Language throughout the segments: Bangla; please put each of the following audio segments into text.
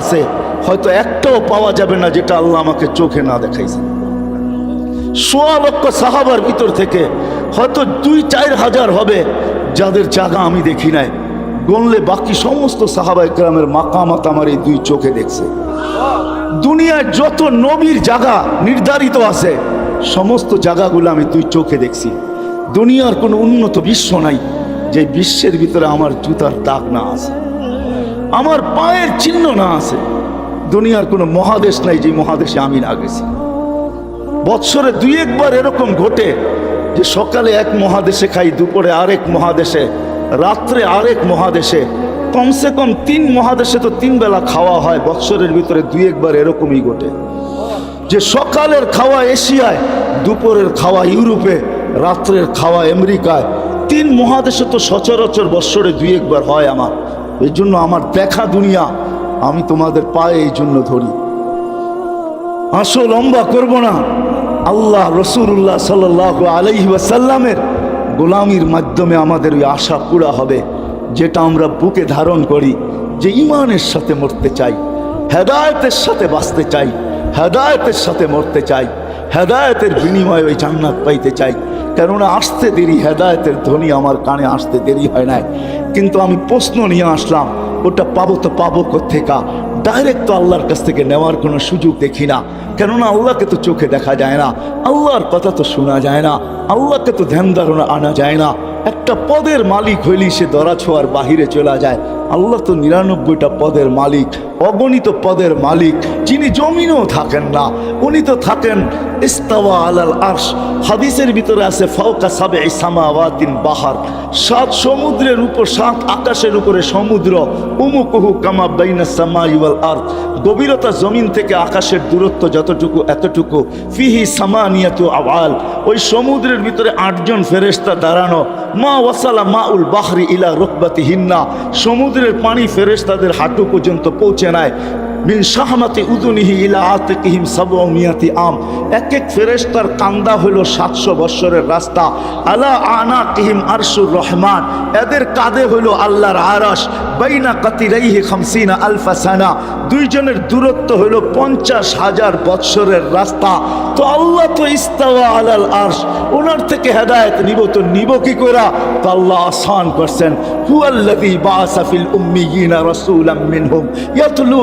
আছে, হয়তো একটাও পাওয়া যাবে না যেটা আল্লাহ আমাকে চোখে না দেখাইছে। সোয়া লক্ষ সাহাবার ভিতর থেকে হয়তো দুই, চার হাজার হবে, যাদের জায়গা আমি দেখি নাই। গনলে বাকি সমস্ত সাহাবা গ্রামের মাকামাত আমার এই দুই চোখে দেখছে। দুনিয়ার যত নবীর জায়গা নির্ধারিত আছে, সমস্ত জায়গাগুলো আমি দুই চোখে দেখছি। দুনিয়ার কোনো উন্নত বিশ্ব নাই, যে বিশ্বের ভিতরে আমার জুতার দাগ না আছে। আমার পায়ের চিহ্ন না আছে। দুনিয়ার কোনো মহাদেশ নাই যে মহাদেশে আমি না গেছি বৎসরে দুই একবার এরকম ঘটে যে সকালে এক মহাদেশে খাই, দুপুরে আরেক মহাদেশে, রাত্রে আরেক মহাদেশে। কমসে কম তিন মহাদেশে তো তিন বেলা খাওয়া হয়, বৎসরের ভিতরে দুই একবার এরকমই ঘটে। যে সকালের খাওয়া এশিয়ায়, দুপুরের খাওয়া ইউরোপে, রাত্রের খাওয়া আমেরিকায়, তিন মহাদেশে তো সচরাচর বৎসরে দুই একবার হয় আমার। এই জন্য আমার দেখা দুনিয়া আমি তোমাদের পায়ে এই জন্য ধরি। আসো লম্বা করব না। আল্লাহ রসুল্লাহ সাল আলহি ওয়াসাল্লামের গোলামির মাধ্যমে আমাদের ওই আশা পুরা হবে, যেটা আমরা বুকে ধারণ করি যে ইমানের সাথে মরতে চাই, হেদায়তের সাথে বাঁচতে চাই, হেদায়তের সাথে মরতে চাই। হেদায়তের বিনিময়ে ওই জান্নাত পাইতে চাই। কেননা আসতে দেরি, হেদায়তের ধ্বনি আমার কানে আসতে দেরি হয় নাই। কিন্তু আমি প্রশ্ন নিয়ে আসলাম, ওটা পাবো তো পাবো কোথেকা ডাইরেক্ট তো আল্লাহর কাছ থেকে নেওয়ার কোনো সুযোগ দেখি না। কেননা আল্লাহকে তো চোখে দেখা যায় না। আল্লাহর কথা তো শোনা যায় না। আল্লাহকে তো ধ্যান ধারণা আনা যায় না। একটা পদের মালিক হইলেই সে দরা ছোঁয়ার বাহিরে চলে যায়। আল্লাহ তো নিরানব্বইটা পদের মালিক। অগণিত পদের মালিক, যিনি জমিনেও থাকেন না, উনি তো থাকেন, ইস্তাওয়া আলাল আর্শ, হাদিসের ভিতরে আছে, ফাওকা সাবে সামাওয়াতিন বাহার, সাত সমুদ্রের উপর, সাত আকাশের উপরে সমুদ্র, উমুকুহু কামা বাইনা সামাই ওয়াল আরদ, গভীরতা জমিন থেকে আকাশের দূরত্ব যতটুকু, এতটুকু, ফিহি সামানিয়াতু আওয়াল, ওই সমুদ্রের ভিতরে আটজন ফেরেশতা দাঁড়ানো, মা ওয়াসালা মা উল বাহরি ইলা রুকবাতি হিন্না সমুদ্রের পানি ফেরেশতাদের হাঁটু পর্যন্ত পৌঁছে নেয় মিন উদুনিহি ইলা আম। এক এক ফেরেশতার কান্দা হলো সাতশো বৎসরের রাস্তা। আলা আনা কিহিম আরশুর রহমান। এদের হলো আল্লাহর বাইনা কাতিরাইহি খামসিনা আলফা সানা। দুইজনের দূরত্ব হলো পঞ্চাশ হাজার বৎসরের রাস্তা। তো আল্লাহ তো ইস্তাওয়া আলাল আরশ। ওনার থেকে হেদায়েত নিব তো নিব কি করা? তো আল্লাহ আসান করছেন, হুয়াল্লাযী বাআসা ফিল উম্মিয়িনা রাসূলাম মিনহুম। ইয়াতলু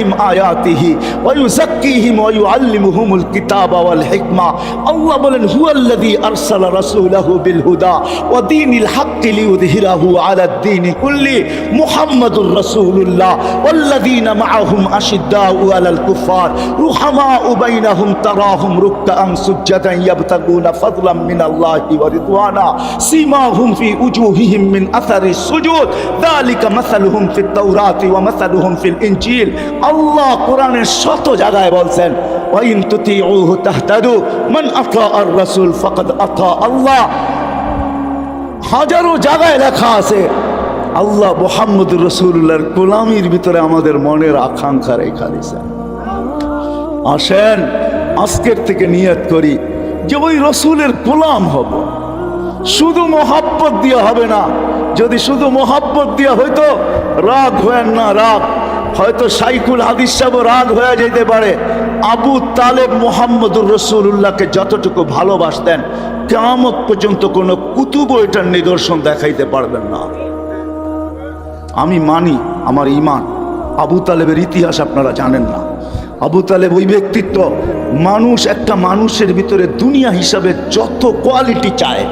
আয়াতিহি ওয়া ইউযাক্কিহিম ওয়া ইউআল্লিমুহুমুল কিতাবা ওয়াল হিকমা আল্লাহ বলেন হুয়াল্লাযী আরসালা রাসূলাহু বিল হুদা ওয়া দীনিল হাক্কি লিইয়ুযহিরাহু আলাদ দীনি কুল্লি মুহাম্মাদুর রাসূলুল্লাহ ওয়াল্লাযীনা মাআহুম আশিদ্দাউ আলাল কুফার রুহামাউ বাইনাহুম তারাহুম রুকআন সুজ্জাদান ইয়াবতাগুনা ফাদলাম মিনাল্লাহি ওয়া রিদওয়ানা সীমাহুম ফি উজুহিহিম মিন আথারিস সুজুদ যালিকা মাসালুহুম ফিত তাওরাতি ওয়া মাসালুহুম ফিল ইনজিল আল্লাহ কোরআনের শত জায়গায় বলছেন, ওয়াইন আল্লাহ। হাজারো জায়গায় লেখা আছে, আল্লাহ মোহাম্মদুর রসুল্লাহর গোলামির ভিতরে আমাদের মনের আকাঙ্ক্ষা রেখা দিয়েছেন আসেন, আজকের থেকে নিয়ত করি যে ওই রসুলের গোলাম হব। শুধু মহাব্বত দিয়ে হবে না, যদি শুধু মহাব্বত দিয়ে হইতো, রাগ হয়েন না, রাগ। হয়তো সাইকুল হাদিস সাহেব রাগ হয়ে যেতে পারে। আবু তালেব মোহাম্মদুর রসুল্লাহকে যতটুকু ভালোবাসতেন কেমত পর্যন্ত কোনো কুতুব এটার নিদর্শন দেখাইতে পারবেন না। আমি মানি আমার ইমান আবু তালেবের ইতিহাস আপনারা জানেন না। আবু তালেব ওই ব্যক্তিত্ব, মানুষ একটা মানুষের ভিতরে দুনিয়া হিসাবে যত কোয়ালিটি চায়,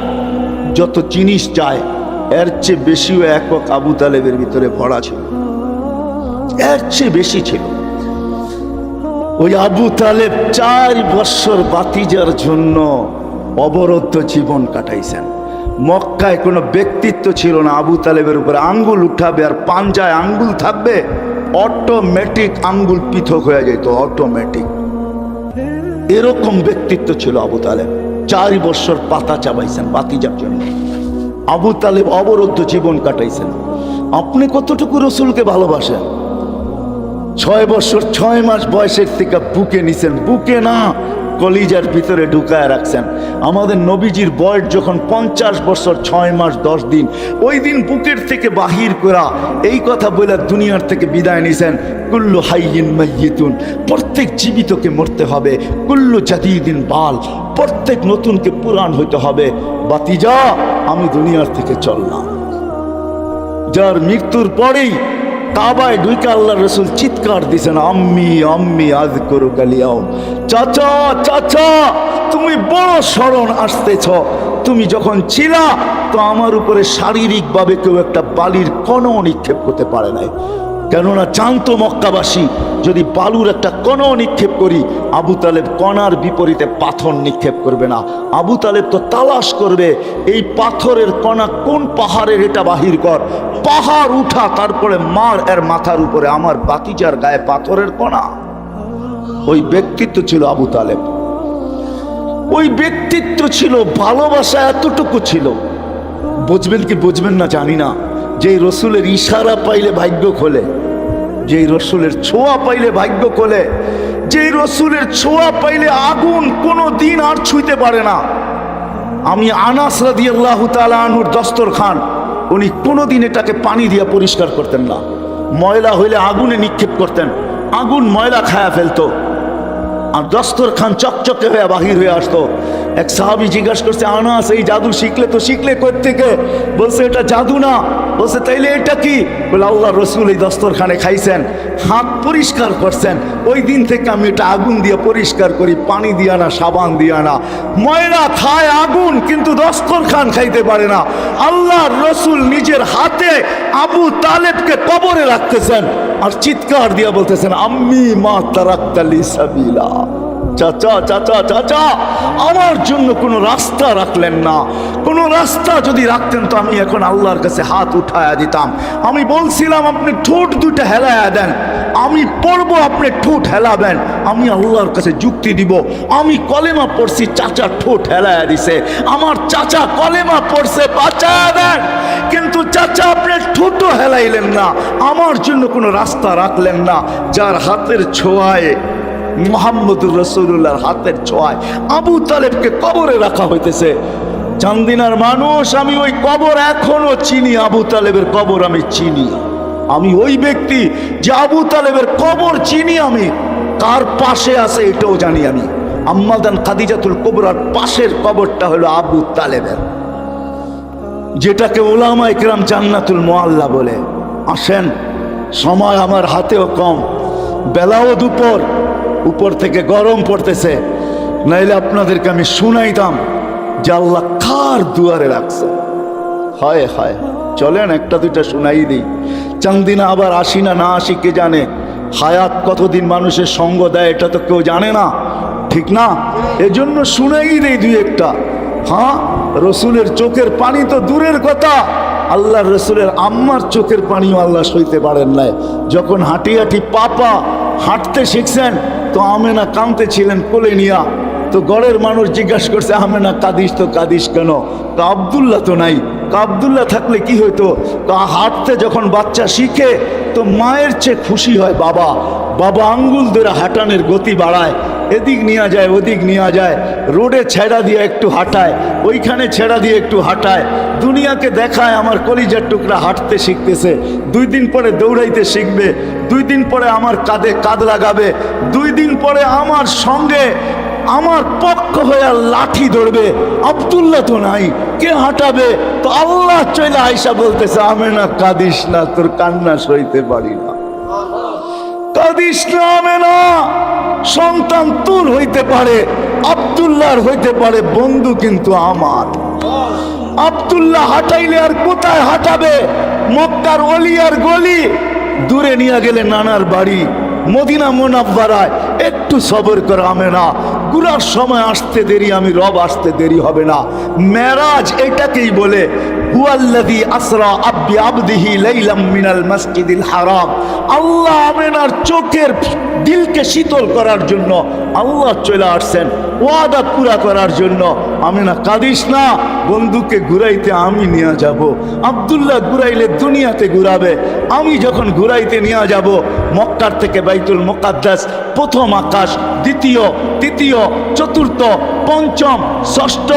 যত জিনিস চায়, এর চেয়ে বেশিও একক আবু তালেবের ভিতরে ভরা ছিল। এর চেয়ে বেশি ছিল। ওই আবু তালেব চার বৎসর বাতিজার জন্য অবরুদ্ধ জীবন কাটাইছেন। মক্কায় কোনো ব্যক্তিত্ব ছিল না, আবু তালেবের উপরে আঙ্গুল উঠাবে আর পাঞ্জায় আঙ্গুল থাকবে অটোমেটিক আঙ্গুল পৃথক হয়ে যেত অটোমেটিক এরকম ব্যক্তিত্ব ছিল আবু তালেব। চার বছর পাতা চাবাইছেন বাতিজার জন্য। আবু তালেব অবরুদ্ধ জীবন কাটাইছেন। আপনি কতটুকু রসুলকে ভালোবাসেন? ছয় বছর, ছয় মাস বয়সের থেকে বুকে নিছেন। বুকে না, কলিজার ভিতরে ঢুকায় রাখছেন। আমাদের নবীজির বয়স যখন পঞ্চাশ বছর, ছয় মাস, দশ দিন, ওই দিন বুকের থেকে বাহির করা এই কথা বলে দুনিয়ার থেকে বিদায় নিছেন। কুল্লু হাইয়িন মাইয়িতুন প্রত্যেক জীবিতকে মরতে হবে। কুল্লু জাদিদিন বাল, প্রত্যেক নতুনকে পুরাণ হইতে হবে। বাতিজা, আমি দুনিয়ার থেকে চললাম। যার মৃত্যুর পরেই কাবায় ঢুকে আল্লাহ রসুল চিৎকার দিছেন আম্মি আম্মি আজ করু কালিয়াও চাচা চাচা, তুমি বড় স্মরণ আসতেছ। তুমি যখন ছিলা, তো আমার উপরে শারীরিকভাবে কেউ একটা বালির কণও নিক্ষেপ করতে পারে নাই। কেননা জানতো মক্কাবাসী, যদি বালুর একটা কণ নিক্ষেপ করি, আবু তালেব কণার বিপরীতে পাথর নিক্ষেপ করবে না। আবু তালেব তো তালাশ করবে, এই পাথরের কণা কোন পাহাড়ের এটা বাহির কর। পাহাড় উঠা, তারপরে মার এর মাথার উপরে, আমার বাতিজার গায়ে পাথরের কণা। ওই ব্যক্তিত্ব ছিল আবু তালেব। ওই ব্যক্তিত্ব ছিল, ভালোবাসা এতটুকু ছিল। বুঝবেন কি বুঝবেন না জানি না যে রসুলের ইশারা পাইলে ভাগ্য খোলে, যেই রসুলের ছোঁয়া পাইলে ভাগ্য খোলে, যেই রসুলের ছোঁয়া পাইলে আগুন কোনো দিন আর ছুঁইতে পারে না। আমি আনাস রাদি আল্লাহ আনুর দস্তর খান উনি কোনোদিন এটাকে পানি দিয়ে পরিষ্কার করতেন না। ময়লা হইলে আগুনে নিক্ষেপ করতেন। আগুন ময়লা খায়া ফেলতো। আর দস্তর খান চকচকে হয়ে বাহির হয়ে আসতো। এক সাহাবি জিজ্ঞাসা করছে আনাস এই জাদু শিখলে তো শিখলে থেকে বলছে, এটা জাদু না। বলছে, তাইলে এটা কি? বলে আল্লাহ রসুল এই দস্তরখানে খাইছেন, হাত পরিষ্কার করছেন। ওই দিন থেকে আমি এটা আগুন দিয়ে পরিষ্কার করি, পানি দিয়া না সাবান দিয়া না ময়লা খায় আগুন, কিন্তু দস্তরখান খাইতে পারে না। আল্লাহ রসুল নিজের হাতে আবু তালেবকে কবরে রাখতেছেন আর চিৎকার দিয়া বলতেছেন, আম্মি মা তারাক্তালি সাবিলা। চাচা চাচা চাচা, আমার জন্য কোনো রাস্তা রাখলেন না। কোনো রাস্তা যদি রাখতেন তো আমি এখন আল্লাহর কাছে হাত উঠায়া দিতাম। আমি বলছিলাম, আপনি ঠোঁট দুটো হেলায়া দেন। আমি পড়ব, আপনি ঠোঁট হেলাবেন। আমি আল্লাহর কাছে যুক্তি দিব। আমি কলেমা পড়ছি, চাচা ঠোঁট হেলায়া দিছে। আমার চাচা কলেমা পড়ছে, বাঁচায়া দেন। কিন্তু চাচা, আপনি ঠোঁটও হেলাইলেন না। আমার জন্য কোনো রাস্তা রাখলেন না। যার হাতের ছোঁয়ায় মোহাম্মদুর রসুল্লাহর হাতের ছোঁয়ায় আবু তালেবকে কবরে রাখা হইতেছে। চান্দিনার মানুষ, আমি ওই কবর এখনও চিনি, আবু তালেবের কবর আমি চিনি। আমি ওই ব্যক্তি যে আবু তালেবের কবর চিনি আমি, কার পাশে আছে এটাও জানি আমি। আম্মাদান খাদিজাতুল কবরার পাশের কবরটা হলো আবু তালেবের। যেটাকে ওলামা ইকরাম জান্নাতুল মোয়াল্লা বলে। আসেন, সময় আমার হাতেও কম, বেলাও দুপুর উপর থেকে গরম পড়তেছে। নাইলে আপনাদেরকে আমি শুনাইতাম যে আল্লাহ কার দুয়ারে রাখছে। হয় হয়, চলেন একটা দুইটা শুনাই দিই। চান্দিনা আবার আসি না না আসি কে জানে? হায়াত কতদিন মানুষের সঙ্গ দেয় এটা তো কেউ জানে না। ঠিক না? এজন্য শুনেই দেই দুই একটা। হ্যাঁ রসুলের চোখের পানি তো দূরের কথা। আল্লাহ রসুলের আম্মার চোখের পানিও আল্লাহ সইতে পারেন নাই। যখন হাঁটি হাঁটি পাপা হাঁটতে শিখছেন তো আমেনা কামতে ছিলেন কোলে নিয়া। তো গড়ের মানুষ জিজ্ঞাসা করছে, আমেনা, কাঁদিস তো, কাদিস কেন? তো আবদুল্লাহ তো নাই। তো আবদুল্লাহ থাকলে কি হইতো? তো হাঁটতে যখন বাচ্চা শিখে, তো মায়ের চেয়ে খুশি হয় বাবা। বাবা আঙ্গুল ধরে হাঁটানের গতি বাড়ায়। এদিক নিয়ে যায়, ওদিক নিয়ে যায়। রোডে ছেড়া দিয়ে একটু হাঁটায়, ওইখানে ছেড়া দিয়ে একটু হাঁটায়। দুনিয়াকে দেখায় আমার কলিজার টুকরা হাঁটতে শিখতেছে। দুই দিন পরে দৌড়াইতে শিখবে, দুই দিন পরে আমার কাঁধে কাঁধ লাগাবে, দুই দিন পরে আমার সঙ্গে আমার পক্ষ হয়ে লাঠি ধরবে। আবদুল্লাহ তো নাই, কে হাঁটাবে? তো আল্লাহ চলে আয়সা বলতেছে আমি না কাঁদিস না, তোর কান্না সইতে পারি না। কাদিস নামে না, সন্তান তোর হইতে পারে, আবদুল্লাহর হইতে পারে, বন্ধু কিন্তু আমার। আবদুল্লাহ হাঁটাইলে আর কোথায় হাঁটাবে? মক্কার অলি আর গলি। দূরে নিয়ে গেলে নানার বাড়ি, মদিনা মোনাব্বারায়। একটু সবর করে আমে না গুলার সময় আসতে দেরি, আমি রব আসতে দেরি হবে না। মেরাজ এটাকেই বলে হুয়াল্লাযী আসরা আব্বি আবদিহি লাইলাম মিনাল মসজিদিল হারাম আল্লাহ আমেনার চোখের দিলকে শীতল করার জন্য আল্লাহ চলে আসছেন, ওয়াদা পুরা করার জন্য। আমি না কাঁদিস না, বন্ধুকে ঘুরাইতে আমি নিয়ে যাব। আবদুল্লাহ ঘুরাইলে দুনিয়াতে ঘুরাবে। আমি যখন ঘুরাইতে নিয়ে যাব, মক্কার থেকে বাইতুল মোকাদ্দাস, প্রথম আকাশ, দ্বিতীয়, তৃতীয়, চতুর্থ, পঞ্চম, ষষ্ঠ,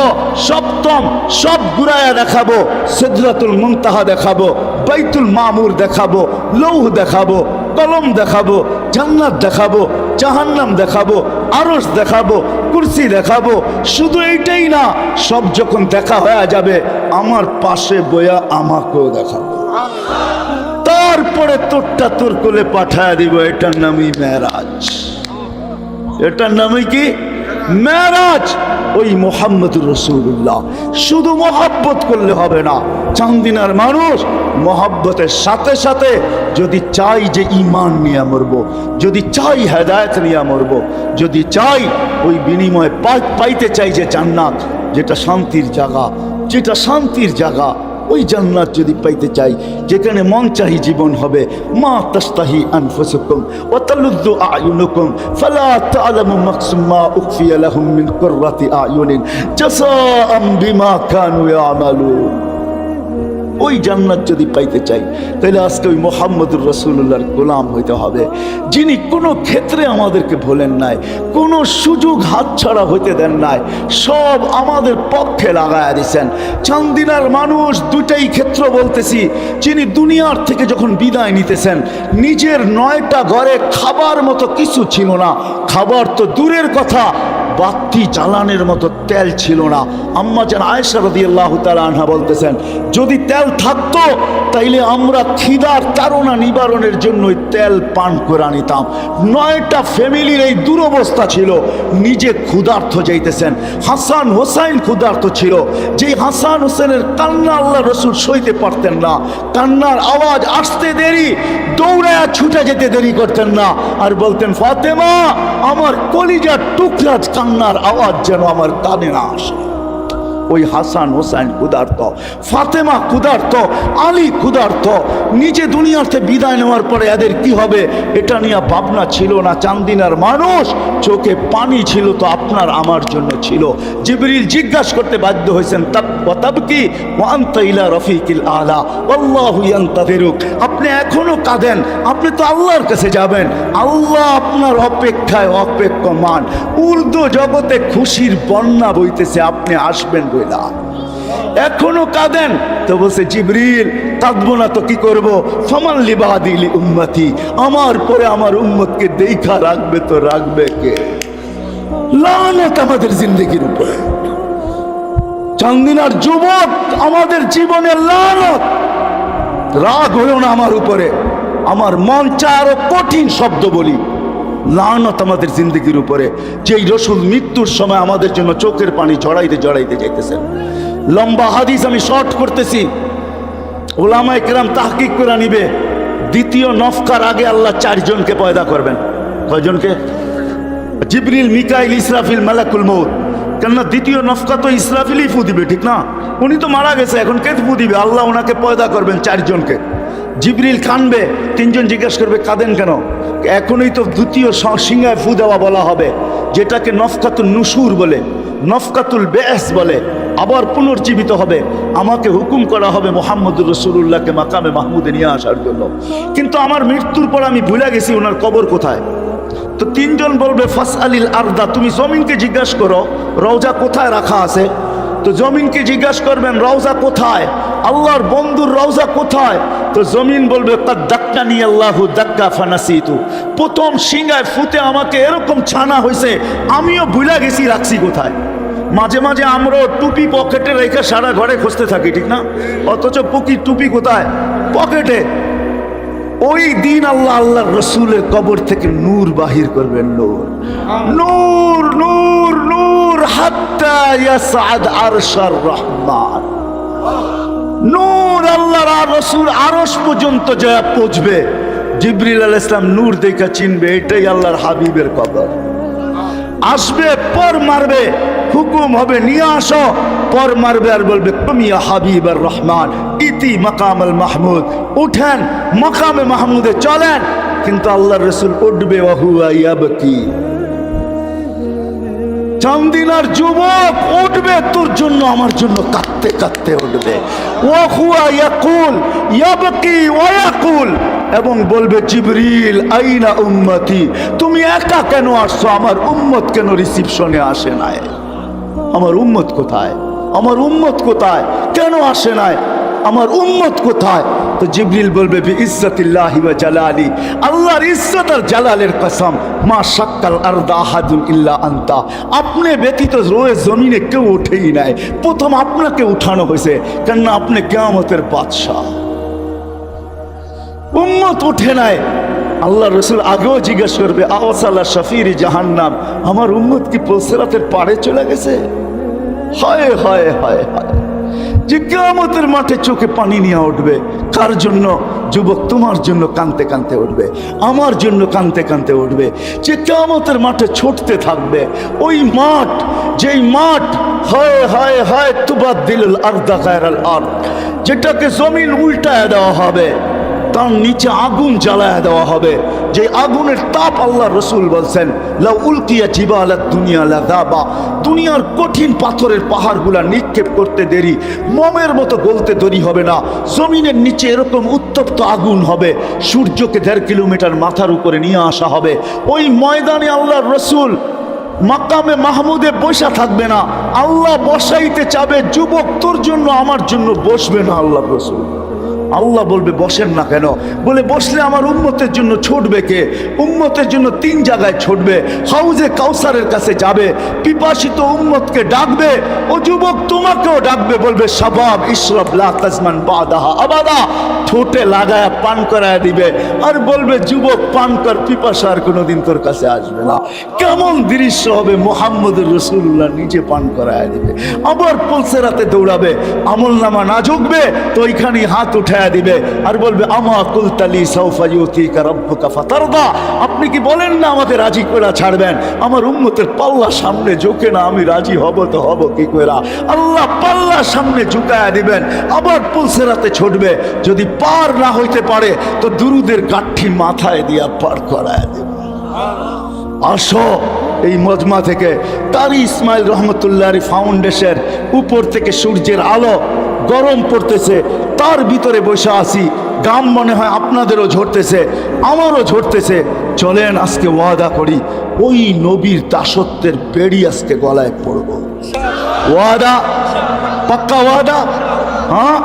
সপ্তম, সব ঘুরাইয়া দেখাবো। সিদরাতুল মুনতাহা দেখাবো, বাইতুল মামুর দেখাবো, লৌহ দেখাবো। কলম দেখাবো, জান্নাত দেখাবো, জাহান্নাম দেখাবো আরস দেখাবো, কুরসি দেখাবো। শুধু এইটাই না, সব যখন দেখা হয়ে যাবে, আমার পাশে বয়া আমাকেও দেখাবো। তারপরে তোরটা তোর কোলে পাঠায় দিব, এটার নামই মেরাজ। এটার নামই কি? মেরাজ। ওই মোহাম্মদুর রসুল্লাহ শুধু মোহাব্বত করলে হবে না, চান্দিনার মানুষ মোহাব্বতের সাথে সাথে যদি চাই যে ইমান নিয়ে মরবো, যদি চাই হেদায়ত নিয়ে মরবো, যদি চাই ওই বিনিময়ে পাইতে চাই যে জান্নাত, যেটা শান্তির জায়গা, যেটা শান্তির জায়গা ওই জান্নাত যদি পাইতে চাই, যেখানে মন চাহি জীবন হবে, মা তাস্তাহি আনফুসুকুম, ওয়া তালুদ্দু আয়ুনুকুম, ফালা তাআলামু মাকসুমা উখফিয়া লাহুম মিন কুররাতি আয়ুনিন জাযাআম বিমা কানু ইয়ামালুন। ওই জান্নাত যদি পাইতে চাই, তাহলে আজকে ওই মোহাম্মদুর রসুল্লাহর গোলাম হইতে হবে, যিনি কোনো ক্ষেত্রে আমাদেরকে ভোলেন নাই, কোনো সুযোগ হাতছাড়া হইতে দেন নাই, সব আমাদের পক্ষে লাগায়া দিছেন। চান্দিনার মানুষ দুটাই ক্ষেত্র বলতেছি, যিনি দুনিয়ার থেকে যখন বিদায় নিতেছেন, নিজের নয়টা ঘরে খাবার মতো কিছু ছিল না, খাবার তো দূরের কথা বাতি জ্বালানের মতো তেল ছিল না। আম্মা যেন আয়েশা রদি আল্লাহ আনহা বলতেছেন, যদি তেল থাকতো, তাইলে আমরা খিদার তাড়না নিবারণের জন্য ওই তেল পান করে নিতাম নয়টা ফ্যামিলির এই দুরবস্থা ছিল। নিজে ক্ষুধার্থ যাইতেছেন। হাসান হোসাইন ক্ষুধার্থ ছিল। যে হাসান হোসেনের কান্না আল্লাহ রসুল সইতে পারতেন না। কান্নার আওয়াজ আসতে দেরি, দৌড়ায় ছুটে যেতে দেরি করতেন না। আর বলতেন, ফাতেমা, আমার কলিজার টুকরা কান্নার আওয়াজ যেন আমার কানে না আসে। ওই হাসান হোসেন ক্ষুধার্ত, ফাতেমা ক্ষুধার্ত, আলী ক্ষুধার্ত, নিজে দুনিয়াতে বিদায় নেওয়ার পরে এদের কি হবে এটা নিয়ে ভাবনা ছিল না। চান্দিনার মানুষ চোখে পানি ছিল তো আপনার আমার জন্য ছিল। জিবরিল জিজ্ঞাসা করতে বাধ্য হয়েছেন, তাব তাব কি আলা আপনি এখনও কাঁদেন। আপনি তো আল্লাহর কাছে যাবেন। আল্লাহ আপনার অপেক্ষায় অপেক্ষমান। উর্দু জগতে খুশির বন্যা বইতেছে, আপনি আসবেন বইলা। এখনও কাঁদেন। তো বলছে, জিবরিল, কাঁদবো না তো কি করব? ফমান লিবাদিলি উম্মতি। আমার পরে আমার উম্মতকে দেখা রাখবে তো রাখবে কে? লানত আমাদের জিন্দগির উপরে। চান্দিনার যুবক আমাদের জীবনের লানত। রাগ হইও না আমার উপরে। আমার মন চায় আরও কঠিন শব্দ বলি। লানত আমাদের জিন্দগির উপরে। যেই রসুল মৃত্যুর সময় আমাদের জন্য চোখের পানি জড়াইতে জড়াইতে যাইতেছেন। লম্বা হাদিস আমি শর্ট করতেছি। ওলামা একরাম তাহকিক করে নিবে। দ্বিতীয় নফকার আগে আল্লাহ চারজনকে পয়দা করবেন। কয়জনকে? জিবরিল, মিকাইল, ইসরাফিল, মালাকুল মৌত কেননা দ্বিতীয় নফকা তো ইসরাফিলই ফু দিবে, ঠিক না? উনি তো মারা গেছে, এখন কে ফু দিবে? আল্লাহ ওনাকে পয়দা করবেন চারজনকে। জিবরিল কানবে তিনজন জিজ্ঞেস করবে, কাঁদেন কেন? এখনই তো দ্বিতীয় সিংহায় ফু দেওয়া বলা হবে, যেটাকে নফকাতুল নুসুর বলে, নফকাতুল বেস বলে। আবার পুনর্জীবিত হবে, আমাকে হুকুম করা হবে মোহাম্মদুর রসুল্লাহকে মাকামে মাহমুদে নিয়ে আসার জন্য। কিন্তু আমার মৃত্যুর পর আমি ভুলে গেছি, ওনার কবর কোথায়? তো তিনজন বলবে ফাস আলিল আরদা তুমি জমিনকে জিজ্ঞাসা করো, রওজা কোথায় রাখা আছে? তো জমিনকে জিজ্ঞাসা করবেন, রওজা কোথায়? আল্লাহর বন্ধুর রওজা কোথায়? তো জমিন বলবে দাক্কা নিয়ে আল্লাহু দাক্কা ফানাসিতু প্রথম সিংহায় ফুতে আমাকে এরকম ছানা হয়েছে আমিও ভুলা গেছি রাখছি কোথায়। মাঝে মাঝে আমরাও টুপি পকেটে রেখে সারা ঘরে খুঁজতে থাকি, ঠিক না? অথচ পুকি টুপি কোথায়? পকেটে। ওই দিন আল্লাহ আল্লাহ রসুলের কবর থেকে নূর বাহির করবেন নূর। নূর নূর নূর হাত্তা ইয়াসআদ আরশার রহমান। নূর আল্লাহর আর রসুল আরশ পর্যন্ত যা পৌঁছবে জিবরিল আলাইহিস ইসলাম নূর দেখা চিনবে এটাই আল্লাহর হাবিবের কবর। আসবে পর মারবে হুকুম হবে নিয়ে আসো। পর মারবে আর বলবে, তুমি হাবিব আর রহমান, ইতি মাকাম আল মাহমুদ। উঠেন, মাকামে মাহমুদে চলেন, কিন্তু আল্লাহ রসুল উঠবে ইয়াবকি। চান্দিনার যুবক উঠবে, তোর জন্য, আমার জন্য কাঁদতে কাঁদতে উঠবে। ওয়াহুয়া ইয়াকুল, ইয়াবকি ওয়াকুল এবং বলবে, জিবরিল, আইনা উম্মতি, তুমি একা কেন আসছো? আমার উম্মত কেন রিসিপশনে আসে নাই? আমার উম্মত কোথায়? আমার উম্মত কোথায়? কেন আসে নাই? আমার উম্মত কোথায়? তো জিবরিল বলবে ইজ্জতিল্লাহি ওয়া জালালি। আল্লাহর ইজ্জত আর জালালের কসম, মা শাক্কাল আরদা আহাদুন ইল্লা আনতা। আপনি ব্যতীত রয়ে জমিনে কেউ ওঠেই নাই। প্রথম আপনাকে উঠানো হয়েছে, কেননা আপনি কেয়ামতের বাদশাহ। উম্মত উঠে নাই। আল্লাহ রসুল আগেও জিজ্ঞেস করবে আওসাল্লাহ শফির জাহান্নাম? আমার উম্মত কি পলসেরাতের পাড়ে চলে গেছে? হয় হয় হয় হয়। যে কেয়ামতের মাঠে চোখে পানি নিয়ে উঠবে, কার জন্য? যুবক, তোমার জন্য কানতে কানতে উঠবে, আমার জন্য কানতে কানতে উঠবে। যে কেয়ামতের মাঠে ছুটতে থাকবে, ওই মাঠ, যেই মাঠ, হয় হয় হয় তুবাদ দিল আর্দা কায়রাল আর যেটাকে জমিন উল্টায় দেওয়া হবে। তার নিচে আগুন জ্বালায় দেওয়া হবে। যে আগুনের তাপ আল্লাহ রসুল বলছেন দুনিয়া লাদাবা দুনিয়ার কঠিন পাথরের পাহাড়গুলা নিক্ষেপ করতে দেরি, মমের মতো গলতে দেরি হবে না। জমিনের নিচে এরকম উত্তপ্ত আগুন হবে, সূর্যকে দেড় কিলোমিটার মাথার উপরে নিয়ে আসা হবে। ওই ময়দানে আল্লাহ রসুল মাকামে মাহমুদে বসা থাকবে না। আল্লাহ বসাইতে চাবে, যুবক তোর জন্য, আমার জন্য বসবে না আল্লাহ রসুল। আল্লাহ বলবে, বসেন না কেন? বলে, বসলে আমার উম্মতের জন্য ছুটবে কে? উম্মতের জন্য তিন জায়গায় ছুটবে। হাউজে কাউসারের কাছে যাবে, পিপাসিত উম্মতকে ডাকবে, ও যুবক তোমাকেও ডাকবে, বলবে সবাব ইসরফ লা তাজমান বাদাহা আবাদা। ঠোঁটে লাগায় পান করায় দিবে, আর বলবে, যুবক, পান কর, পিপাসা আর কোনোদিন তোর কাছে আসবে না। কেমন দৃশ্য হবে, মোহাম্মদুর রসুল্লাহ নিজে পান করায় দিবে। আবার পলসেরাতে দৌড়াবে আমল নামা না ঝুঁকবে, তো ওইখানে হাত উঠায় দিবে আর বলবে, আমা কুলতালি সৌফা ইউতিকা ফাতারদা। আপনি কি বলেন না আমাকে রাজি করে ছাড়বেন? আমার উম্মতের পাল্লা সামনে ঝুঁকে না, আমি রাজি হব তো হব কি করে আল্লাহ পাল্লা সামনে ঝুঁকায় দিবেন, আবার পুলসেরাতে ছুটবে। যদি পার না হইতে পারে, তো দুরুদের কাঠি মাথায় দিয়া পার করায় দেবে। আসো, এই মজমা থেকে। তারই ইসমাইল রহমতুল্লাহ ফাউন্ডেশন উপর থেকে সূর্যের আলো গরম পড়তেছে। তার ভিতরে বসে আছি। গাম মনে হয় আপনাদেরও ঝরতেছে, আমারও ঝরতেছে। চলেন আজকে ওয়াদা করি, ওই নবীর দাসত্বের বেড়ি আজকে গলায় পড়ব। ওয়াদা? পাক্কা ওয়াদা? হ্যাঁ?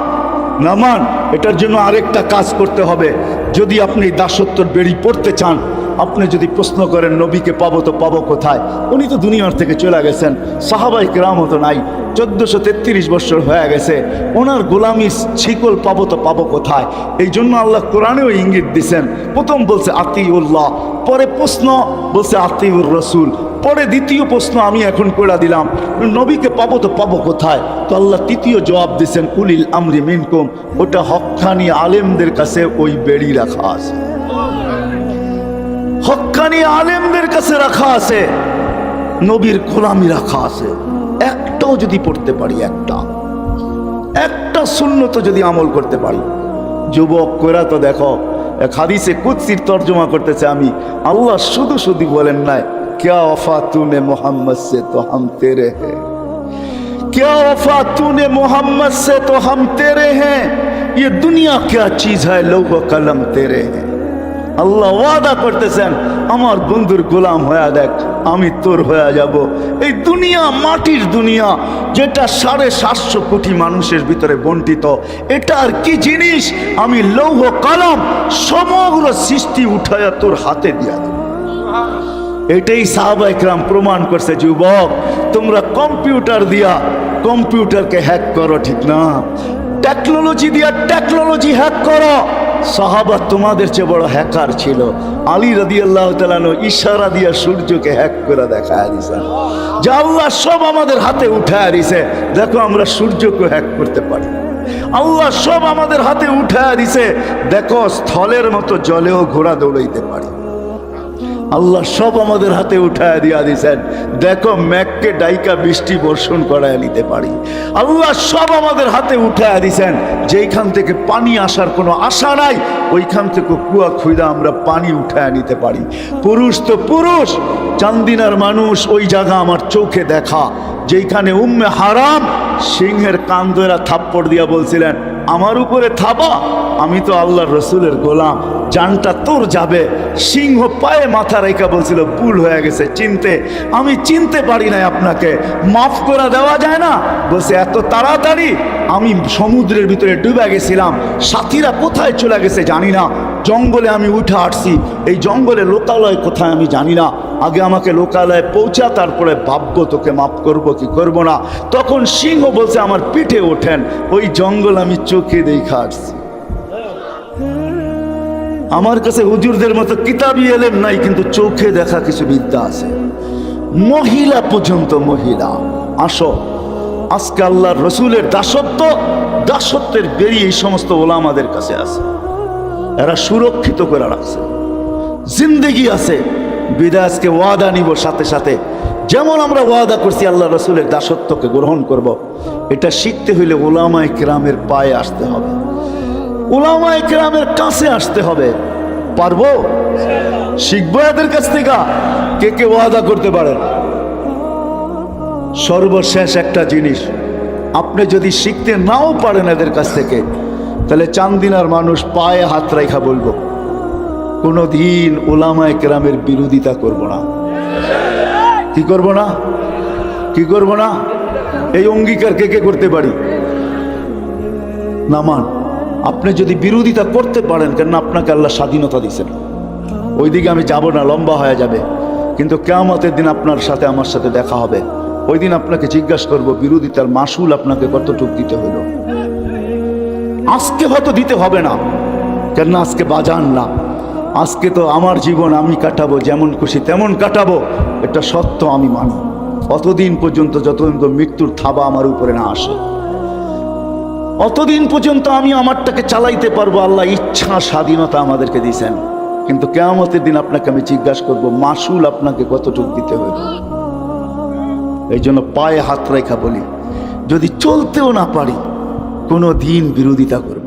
নামান এটার জন্য আরেকটা কাজ করতে হবে। যদি আপনি দাসত্বর বেড়ি পড়তে চান আপনি যদি প্রশ্ন করেন, নবীকে পাবো তো পাবো কোথায়? উনি তো দুনিয়ার থেকে চলে গেছেন। সাহাবাই গ্রাম তো নাই। চোদ্দোশো তেত্রিশ বছর হয়ে গেছে। ওনার গোলামির শিকল পাবো তো পাবো কোথায়? এই জন্য আল্লাহ কোরআনেও ইঙ্গিত দিছেন। প্রথম বলছে, আতিউল্লাহ। পরে প্রশ্ন বলছে, আতিউর রসুল। পরে দ্বিতীয় প্রশ্ন আমি এখন করে দিলাম, নবীকে পাবো তো পাবো কোথায়? তো আল্লাহ তৃতীয় জবাব দিছেন, উলিল আমরি মিনকুম। ওটা হক্কানি আলেমদের কাছে ওই বেড়ি রাখা আছে। হক্কানি আলেমদের কাছে রাখা আছে নবীর গোলামি রাখা আছে একটাও যদি পড়তে পারি একটা একটা শূন্যত যদি আমল করতে পারি যুবক করা তো দেখো এক হাদিসে কুৎসির তর্জমা করতেছে আমি আল্লাহ শুধু শুধু বলেন নাই क्या वफा तूने मोहम्मद से तो हम तेरे हैं क्या वफा तूने मोहम्मद से तो हम तेरे हैं ये दुनिया क्या चीज है लोग कलम तेरे हैं আল্লাহ ওয়াদা করতেছেন, আমার বন্ধুর গোলাম হয়ে দেখ, আমি তোর হয়ে যাব। এই দুনিয়া মাটির দুনিয়া, যেটা সাড়ে সাতশো কোটি মানুষের ভিতরে বন্টিত, এটা আর কি জিনিস? আমি লৌহ কলম সমগ্র সৃষ্টি উঠায়া তোর হাতে দিয়া দেব। এটাই সাহাবাইকরাম প্রমাণ করছে, যুবক, তোমরা কম্পিউটার দিয়া, কম্পিউটারকে হ্যাক করো, ঠিক না? টেকনোলজি দিয়া টেকনোলজি হ্যাক করো। সাহাবা তোমাদের চেয়ে বড় হ্যাকার ছিল। আলী রাদি আল্লাহ তালানো ইশারা দিয়া সূর্যকে হ্যাক করে দেখা দিছে। যে আল্লাহ সব আমাদের হাতে উঠায় দিছে। দেখো আমরা সূর্যকে হ্যাক করতে পারি। আল্লাহ সব আমাদের হাতে উঠায় দিছে। দেখো স্থলের মতো জলেও ঘোড়া দৌড়াইতে পারি। আল্লাহ সব আমাদের হাতে উঠায় দিয়া দিছেন। দেখো, ম্যাককে ডাইকা বৃষ্টি বর্ষণ করায় নিতে পারি। আল্লাহ সব আমাদের হাতে উঠায় দিছেন। যেইখান থেকে পানি আসার কোনো আশা নাই, ওইখান থেকে কুয়া খুঁজা আমরা পানি উঠায় নিতে পারি। পুরুষ তো পুরুষ, চান্দিনার মানুষ ওই জায়গা আমার চোখে দেখা। যেইখানে উম্মে হারাম, সিংহের কান থাপ্পড় দিয়া বলছিলেন আমার উপরে থাবা, আমি তো আল্লাহর রসুলের গোলাম। জানটা তোর যাবে। সিংহ পায়ে মাথা রেখা বলছিল, ভুল হয়ে গেছে, চিনতে। আমি চিনতে পারি নাই আপনাকে। মাফ করে দেওয়া যায় না। বলছে, এত তাড়াতাড়ি আমি সমুদ্রের ভিতরে ডুবে গেছিলাম। সাথীরা কোথায় চলে গেছে জানি না। জঙ্গলে আমি উঠে আসছি। এই জঙ্গলে লোকালয় কোথায় আমি জানি না। আগে আমাকে লোকালয়ে পৌঁছা, তারপরে ভাববো তোকে মাফ করব, কি করব না। তখন সিংহ বলছে, আমার পিঠে ওঠেন, ওই জঙ্গল আমি চোখে দেখা আসছি। আমার কাছে হুজুরদের মতো কিতাবই এলেন নাই, কিন্তু চোখে দেখা কিছু বিদ্যা আছে। মহিলা পর্যন্ত মহিলা। আসো, আজকে আল্লাহর রসুলের দাসত্ব, দাসত্বের বেরিয়ে এই সমস্ত ওলা আমাদের কাছে আছে। এরা সুরক্ষিত করে রাখছে। জিন্দেগি আছে বিদায় আজকে ওয়াদা নিব সাথে সাথে। যেমন আমরা ওয়াদা করছি আল্লাহ রসুলের দাসত্বকে গ্রহণ করব। এটা শিখতে হইলে ওলামায় কেরামের পায়ে আসতে হবে। ওলামায় কেরামের কাছে আসতে হবে। পারব? শিখব এদের কাছ থেকে? কে কে ওয়াদা করতে পারেন সর্বশেষ একটা জিনিস, আপনি যদি শিখতে নাও পারেন এদের কাছ থেকে তাহলে চান্দিনার মানুষ পায়ে হাত রেখা বলব কোনো দিন ওলামায় কেরামের বিরোধিতা করব না। কি করব না? কি করব না? এই অঙ্গীকার কে কে করতে পারি? নামান আপনি যদি বিরোধিতা করতে পারেন কেন আপনাকে আল্লাহ স্বাধীনতা দিয়েছেন। ওইদিকে আমি যাব না, লম্বা হয়ে যাবে। কিন্তু কেয়ামতের দিন আপনার সাথে, আমার সাথে দেখা হবে। ওই দিন আপনাকে জিজ্ঞাসা করব, বিরোধিতার মাসুল আপনাকে কতটুক দিতে হলো? আজকে হয়তো দিতে হবে না। কেন আজকে বাজান না? আজকে তো আমার জীবন আমি কাটাবো, যেমন খুশি তেমন কাটাবো। এটা সত্য, আমি মানি। অতদিন পর্যন্ত যতদিন মৃত্যুর থাবা আমার উপরে না আসে। অতদিন পর্যন্ত আমি আমারটাকে চালাইতে পারব, আল্লাহ ইচ্ছা, স্বাধীনতা আমাদেরকে দিয়েছেন। কিন্তু কেয়ামতের দিন আপনাকে আমি জিজ্ঞাসা করব, মাসুল আপনাকে কতটুকু দিতে হবে? এই জন্য পায়ে হাত রেখা বলি, যদি চলতেও না পারি কোনো দিন বিরোধিতা করব